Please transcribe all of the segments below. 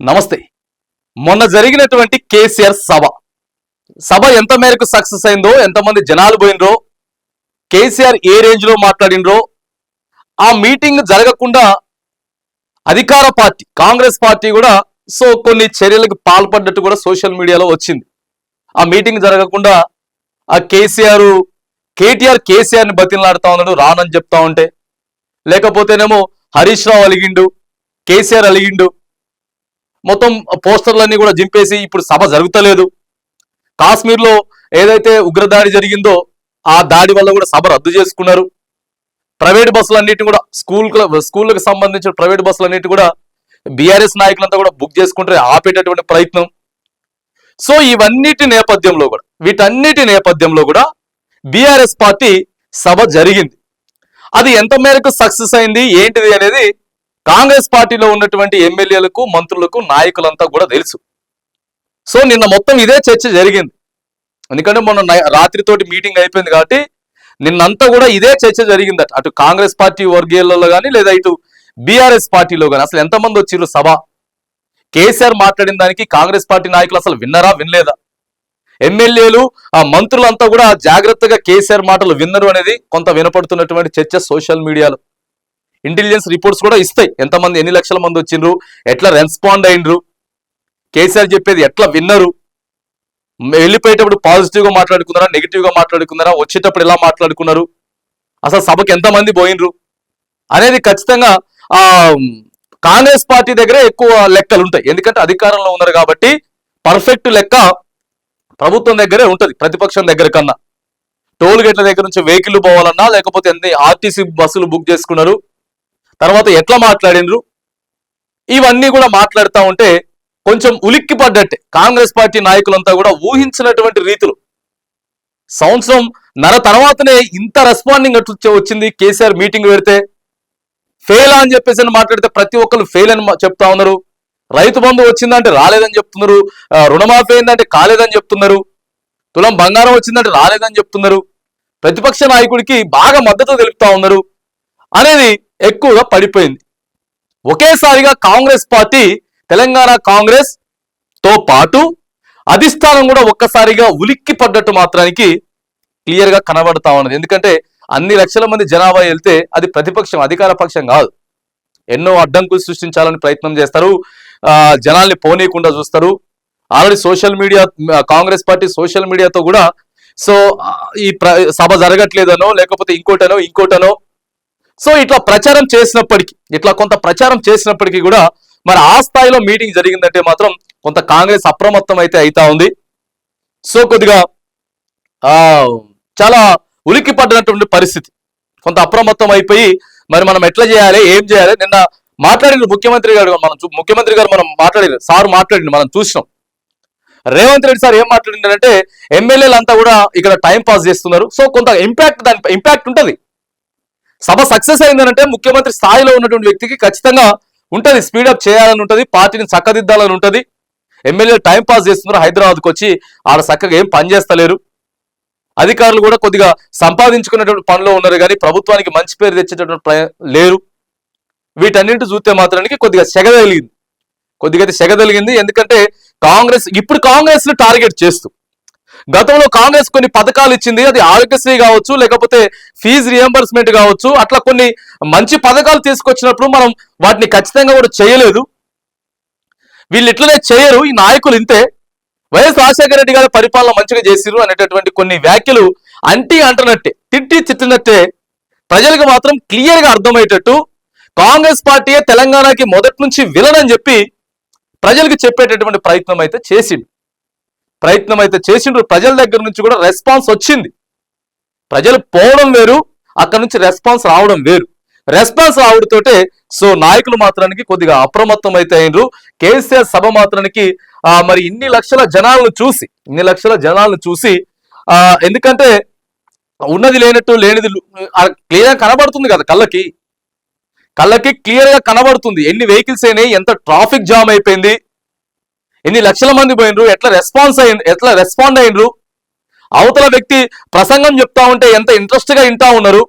నమస్తే. మొన్న జరిగినటువంటి కేసీఆర్ సభ. సభ ఎంత మేరకు సక్సెస్ అయిందో ఎంతమంది జనాలు పోయినరో కేసీఆర్ ఏ రేంజ్లో మాట్లాడినరో ఆ మీటింగ్ జరగకుండా అధికార పార్టీ కాంగ్రెస్ పార్టీ కూడా సో కొన్ని చర్యలకు పాల్పడ్డట్టు కూడా సోషల్ మీడియాలో వచ్చింది. ఆ మీటింగ్ జరగకుండా ఆ కేసీఆర్ కేటీఆర్ కేసీఆర్ని బతిలాడుతా ఉన్నాడు రానని చెప్తా ఉంటే. లేకపోతేనేమో హరీష్ రావు అలిగిండు కేసీఆర్ అలిగిండు మొత్తం పోస్టర్లన్నీ కూడా జింపేసి ఇప్పుడు సభ జరుగుతలేదు. కాశ్మీర్లో ఏదైతే ఉగ్రదాడి జరిగిందో ఆ దాడి వల్ల కూడా సభ రద్దు చేసుకున్నారు. ప్రైవేట్ బస్సులన్నిటి కూడా స్కూల్ స్కూళ్ళకు సంబంధించిన ప్రైవేట్ బస్సులన్నిటి కూడా బీఆర్ఎస్ నాయకులంతా కూడా బుక్ చేసుకుంటే ఆపేటటువంటి ప్రయత్నం. సో ఇవన్నిటి నేపథ్యంలో కూడా వీటన్నిటి నేపథ్యంలో కూడా బీఆర్ఎస్ పార్టీ సభ జరిగింది. అది ఎంత మేరకు సక్సెస్ అయింది ఏంటిది అనేది కాంగ్రెస్ పార్టీలో ఉన్నటువంటి ఎమ్మెల్యేలకు మంత్రులకు నాయకులంతా కూడా తెలుసు. సో నిన్న మొత్తం ఇదే చర్చ జరిగింది. ఎందుకంటే మొన్న రాత్రితోటి మీటింగ్ అయిపోయింది కాబట్టి నిన్నంతా కూడా ఇదే చర్చ జరిగిందట. అటు కాంగ్రెస్ పార్టీ వర్గీయులలో కానీ లేదా ఇటు బీఆర్ఎస్ పార్టీలో కానీ అసలు ఎంతమంది వచ్చిర్రు సభ? కేసీఆర్ మాట్లాడిన దానికి కాంగ్రెస్ పార్టీ నాయకులు అసలు విన్నరా వినలేదా? ఎమ్మెల్యేలు ఆ మంత్రులంతా కూడా జాగ్రత్తగా కేసీఆర్ మాటలు విన్నరు అనేది కొంత వినపడుతున్నటువంటి చర్చ సోషల్ మీడియాలో. ఇంటెలిజెన్స్ రిపోర్ట్స్ కూడా ఇస్తాయి. ఎంతమంది ఎన్ని లక్షల మంది వచ్చిండ్రు ఎట్లా రెస్పాండ్ అయినరు కేసీఆర్ చెప్పేది ఎట్లా విన్నరు వెళ్ళిపోయేటప్పుడు పాజిటివ్గా మాట్లాడుకున్నారా నెగిటివ్గా మాట్లాడుకున్నారా వచ్చేటప్పుడు ఎలా మాట్లాడుకున్నారు అసలు సభకు ఎంతమంది పోయినరు అనేది ఖచ్చితంగా ఆ కాంగ్రెస్ పార్టీ దగ్గరే ఎక్కువ లెక్కలు ఉంటాయి. ఎందుకంటే అధికారంలో ఉన్నారు కాబట్టి పర్ఫెక్ట్ లెక్క ప్రభుత్వం దగ్గరే ఉంటుంది ప్రతిపక్షం దగ్గర కన్నా. టోల్ గేట్ల దగ్గర నుంచి వెహికల్ పోవాలన్నా లేకపోతే ఎన్ని ఆర్టీసీ బస్సులు బుక్ చేసుకున్నారు తర్వాత ఎట్లా మాట్లాడినరు? ఇవన్నీ కూడా మాట్లాడుతూ ఉంటే కొంచెం ఉలిక్కి పడ్డట్టే కాంగ్రెస్ పార్టీ నాయకులంతా కూడా ఊహించినటువంటి రీతులు. సంవత్సరం నర తర్వాతనే ఇంత రెస్పాండింగ్ అట్లా వచ్చింది. కేసీఆర్ మీటింగ్ పెడితే ఫెయిల్ అని చెప్పేసి అని మాట్లాడితే ప్రతి ఒక్కరు ఫెయిల్ అని చెప్తా ఉన్నారు. రైతు బంధు వచ్చిందంటే రాలేదని చెప్తున్నారు. రుణమాఫీ అయిందంటే కాలేదని చెప్తున్నారు. తులం బంగారం వచ్చిందంటే రాలేదని చెప్తున్నారు. ప్రతిపక్ష నాయకుడికి బాగా మద్దతు తెలుపుతా ఉన్నారు. అనేది ఎక్కువగా పడిపోయింది. ఒకేసారిగా కాంగ్రెస్ పార్టీ తెలంగాణ కాంగ్రెస్తో పాటు అధిష్టానం కూడా ఒక్కసారిగా ఉలిక్కి పడ్డట్టు మాత్రానికి క్లియర్గా కనబడతా ఉన్నది. ఎందుకంటే అన్ని లక్షల మంది జనాభా వెళ్తే అది ప్రతిపక్షం అధికార పక్షం కాదు. ఎన్నో అడ్డంకులు సృష్టించాలని ప్రయత్నం చేస్తారు. జనాల్ని పోనీయకుండా చూస్తారు. Already social media Congress party social మీడియాతో కూడా సో ఈ ప్ర- సభ జరగట్లేదనో లేకపోతే ఇంకోటనో ఇంకోటనో సో ఇట్లా ప్రచారం చేసినప్పటికీ ఇట్లా కొంత ప్రచారం చేసినప్పటికీ కూడా మరి ఆ స్థాయిలో మీటింగ్ జరిగిందంటే మాత్రం కొంత కాంగ్రెస్ అప్రమత్తం అయితే అయితా ఉంది. సో కొద్దిగా ఆ చాలా ఉలిక్కి పడినటువంటి పరిస్థితి. కొంత అప్రమత్తం అయిపోయి మరి మనం ఎట్లా చేయాలి ఏం చేయాలి? నిన్న మాట్లాడిన ముఖ్యమంత్రి గారు మనం ముఖ్యమంత్రి గారు మనం మాట్లాడిన సార్ మాట్లాడింది మనం చూసినాం. రేవంత్ రెడ్డి సార్ ఏం మాట్లాడిందంటే ఎమ్మెల్యేలు అంతా కూడా ఇక్కడ టైం పాస్ చేస్తున్నారు. సో కొంత ఇంపాక్ట్ దాని ఇంపాక్ట్ ఉంటుంది. సభ సక్సెస్ అయిందనంటే ముఖ్యమంత్రి స్థాయిలో ఉన్నటువంటి వ్యక్తికి ఖచ్చితంగా ఉంటుంది స్పీడప్ చేయాలని ఉంటుంది పార్టీని చక్కదిద్దాలని ఉంటుంది. ఎమ్మెల్యే టైం పాస్ చేస్తున్నారు హైదరాబాద్కి వచ్చి ఆడ చక్కగా ఏం పనిచేస్తలేరు అధికారులు కూడా కొద్దిగా సంపాదించుకునేటువంటి పనిలో ఉన్నారు కానీ ప్రభుత్వానికి మంచి పేరు తెచ్చేటటువంటి ప్రయ- లేరు. వీటన్నింటి చూస్తే మాత్రానికి కొద్దిగా సెగదలిగింది కొద్దిగా సెగదలిగింది ఎందుకంటే కాంగ్రెస్ ఇప్పుడు కాంగ్రెస్ను టార్గెట్ చేస్తూ గతంలో కాంగ్రెస్ కొన్ని పథకాలు ఇచ్చింది. అది ఆరోగ్యశ్రీ కావచ్చు లేకపోతే ఫీజు రియంబర్స్మెంట్ కావచ్చు. అట్లా కొన్ని మంచి పథకాలు తీసుకొచ్చినప్పుడు మనం వాటిని ఖచ్చితంగా కూడా చేయలేదు. వీళ్ళు ఇట్లనే చేయరు. ఈ నాయకులు ఇంతే. వైఎస్ రాజశేఖర రెడ్డి గారి పరిపాలన మంచిగా చేసిరు అనేటటువంటి కొన్ని వ్యాఖ్యలు అంటి అంటనట్టే తిట్టి తిట్టినట్టే ప్రజలకు మాత్రం క్లియర్గా అర్థమయ్యేటట్టు కాంగ్రెస్ పార్టీయే తెలంగాణకి మొదటి నుంచి విలన్ అని చెప్పి ప్రజలకు చెప్పేటటువంటి ప్రయత్నం అయితే చేసిండు. ప్రయత్నం అయితే చేసిండ్రు. ప్రజల దగ్గర నుంచి కూడా రెస్పాన్స్ వచ్చింది. ప్రజలు పోవడం వేరు అక్కడ నుంచి రెస్పాన్స్ రావడం వేరు. రెస్పాన్స్ రావడంతోటే సో నాయకులు మాత్రానికి కొద్దిగా అప్రమత్తం అయితే అయినరు. కేసీఆర్ సభ మాత్రానికి ఆ, మరి ఇన్ని లక్షల జనాలను చూసి ఇన్ని లక్షల జనాలను చూసి ఆ ఎందుకంటే ఉన్నది లేనట్టు లేనిది క్లియర్ కనబడుతుంది కదా కళ్ళకి. కళ్ళకి క్లియర్గా కనబడుతుంది. ఎన్ని వెహికల్స్ అయినాయి ఎంత ట్రాఫిక్ జామ్ అయిపోయింది. ఎన్ని లక్షల మంది పోయినరు? ఎట్లా రెస్పాన్స్ అయ్యి ఎట్లా రెస్పాండ్ అయినరు అవతల వ్యక్తి ప్రసంగం చెప్తా ఉంటే ఎంత ఇంట్రెస్ట్గా వింటా ఉన్నారు?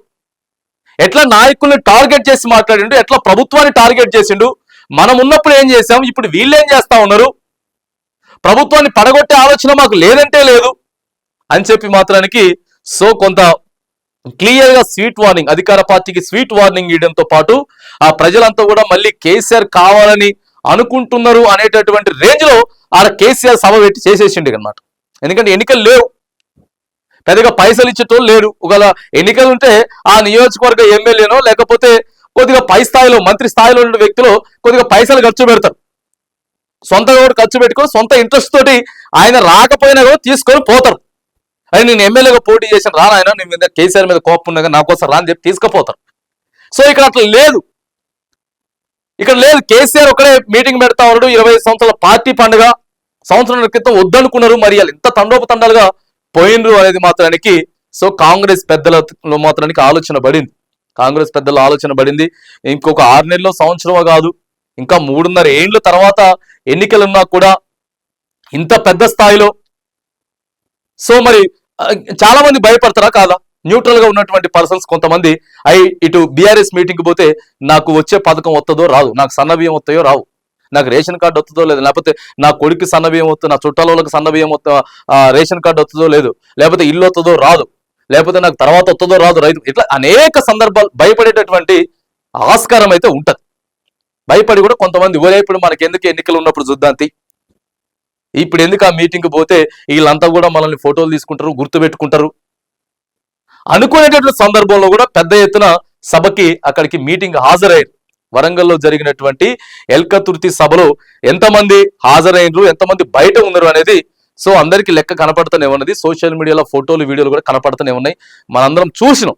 ఎట్లా నాయకుల్ని టార్గెట్ చేసి మాట్లాడిండు ఎట్లా ప్రభుత్వాన్ని టార్గెట్ చేసిండు మనం ఉన్నప్పుడు ఏం చేసాం ఇప్పుడు వీళ్ళు ఏం చేస్తా ఉన్నారు? ప్రభుత్వాన్ని పడగొట్టే ఆలోచన మాకు లేదంటే లేదు. అని చెప్పి మాత్రానికి సో కొంత క్లియర్గా స్వీట్ వార్నింగ్ అధికార పార్టీకి స్వీట్ వార్నింగ్ ఇవ్వడంతో పాటు ఆ ప్రజలంతా కూడా మళ్ళీ కేసీఆర్ కావాలని అనుకుంటున్నారు అనేటటువంటి రేంజ్లో ఆడ కేసీఆర్ సభ పెట్టి చేసేసిండు అనమాట ఎందుకంటే ఎన్నికలు లేవు. పెద్దగా పైసలు ఇచ్చేటోళ్ళు లేరు ఒకవేళ ఎన్నికలు ఉంటే ఆ నియోజకవర్గ ఎమ్మెల్యేనో లేకపోతే కొద్దిగా పై స్థాయిలో మంత్రి స్థాయిలో ఉన్న వ్యక్తులు కొద్దిగా పైసలు ఖర్చు పెడతారు. సొంతగా కూడా ఖర్చు పెట్టుకొని సొంత ఇంట్రెస్ట్ తోటి ఆయన రాకపోయినా కూడా తీసుకొని పోతారు. అని నేను ఎమ్మెల్యేగా పోటీ చేసిన రాను ఆయన? నీ మీద కేసీఆర్ మీద కోపం ఉండగా నా కోసం రాని చెప్పి తీసుకుపోతారు. సో ఇక్కడ అట్లా లేదు. ఇక్కడ లేదు కేసీఆర్ ఒకడే మీటింగ్ పెడతా ఉన్నాడు. ఇరవై సంవత్సరాల పార్టీ పండుగ. సంవత్సరం క్రితం వద్దనుకున్నారు మరి వాళ్ళు ఇంత తండోపతండాలుగా పోయినరు అనేది మాత్రానికి సో కాంగ్రెస్ పెద్దలలో మాత్రానికి ఆలోచన పడింది. కాంగ్రెస్ పెద్దల ఆలోచన పడింది. ఇంకొక ఆరు నెలలో సంవత్సరమో కాదు ఇంకా మూడున్నర ఏండ్ల తర్వాత ఎన్నికలున్నా కూడా ఇంత పెద్ద స్థాయిలో. సో మరి చాలా మంది భయపడతారా కాదా? న్యూట్రల్గా ఉన్నటువంటి పర్సన్స్ కొంతమంది ఐ ఇటు బీఆర్ఎస్ మీటింగ్ పోతే నాకు వచ్చే పథకం వస్తుందో రాదు నాకు సన్నబియ్యం వస్తాయో రావు. నాకు రేషన్ కార్డు వస్తుందో లేదు లేకపోతే నా కొడుకు సన్నబియ్యం వస్తుంది నా చుట్టాల వాళ్ళకి సన్నబియ్యం రేషన్ కార్డు వస్తుందో లేదు లేకపోతే ఇల్లు వస్తుందో రాదు లేకపోతే నాకు తర్వాత వస్తుందో రాదు రైతు ఇట్లా అనేక సందర్భాలు భయపడేటటువంటి ఆస్కారం అయితే ఉంటది. భయపడి కూడా కొంతమంది ఒరే ఇప్పుడు మనకి ఎందుకు ఎన్నికలు ఉన్నప్పుడు చూద్దాంతి? ఇప్పుడు ఎందుకు ఆ మీటింగ్ పోతే వీళ్ళంతా కూడా మనల్ని ఫోటోలు తీసుకుంటారు గుర్తుపెట్టుకుంటారు? అనుకునేటటువంటి సందర్భంలో కూడా పెద్ద ఎత్తున సభకి అక్కడికి మీటింగ్ హాజరయ్యారు వరంగల్లో జరిగినటువంటి ఎల్కతుర్తి సభలో ఎంతమంది హాజరైనరు ఎంతమంది బయట ఉన్నారు అనేది సో అందరికీ లెక్క కనపడుతూనే ఉన్నది. సోషల్ మీడియాలో ఫోటోలు వీడియోలు కూడా కనపడుతూనే ఉన్నాయి. మనందరం చూసినాం.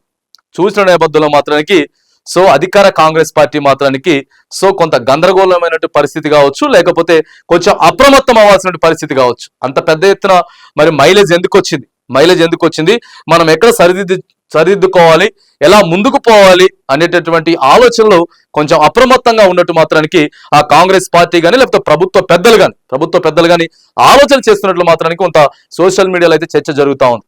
చూసిన నేపథ్యంలో మాత్రానికి సో అధికార కాంగ్రెస్ పార్టీ మాత్రానికి సో కొంత గందరగోళమైనటువంటి పరిస్థితి కావచ్చు లేకపోతే కొంచెం అప్రమత్తం అవ్వాల్సిన పరిస్థితి కావచ్చు. అంత పెద్ద ఎత్తున మరి మైలేజ్ ఎందుకు వచ్చింది మైలేజ్ ఎందుకు వచ్చింది? మనం ఎక్కడ సరిదిద్దు సరిదిద్దుకోవాలి? ఎలా ముందుకు పోవాలి? అనేటటువంటి ఆలోచనలు కొంచెం అప్రమత్తంగా ఉన్నట్టు మాత్రానికి ఆ కాంగ్రెస్ పార్టీ కానీ లేకపోతే ప్రభుత్వ పెద్దలు కానీ ప్రభుత్వ పెద్దలు కానీ ఆలోచన చేస్తున్నట్లు మాత్రానికి కొంత సోషల్ మీడియాలో అయితే చర్చ జరుగుతా ఉంది.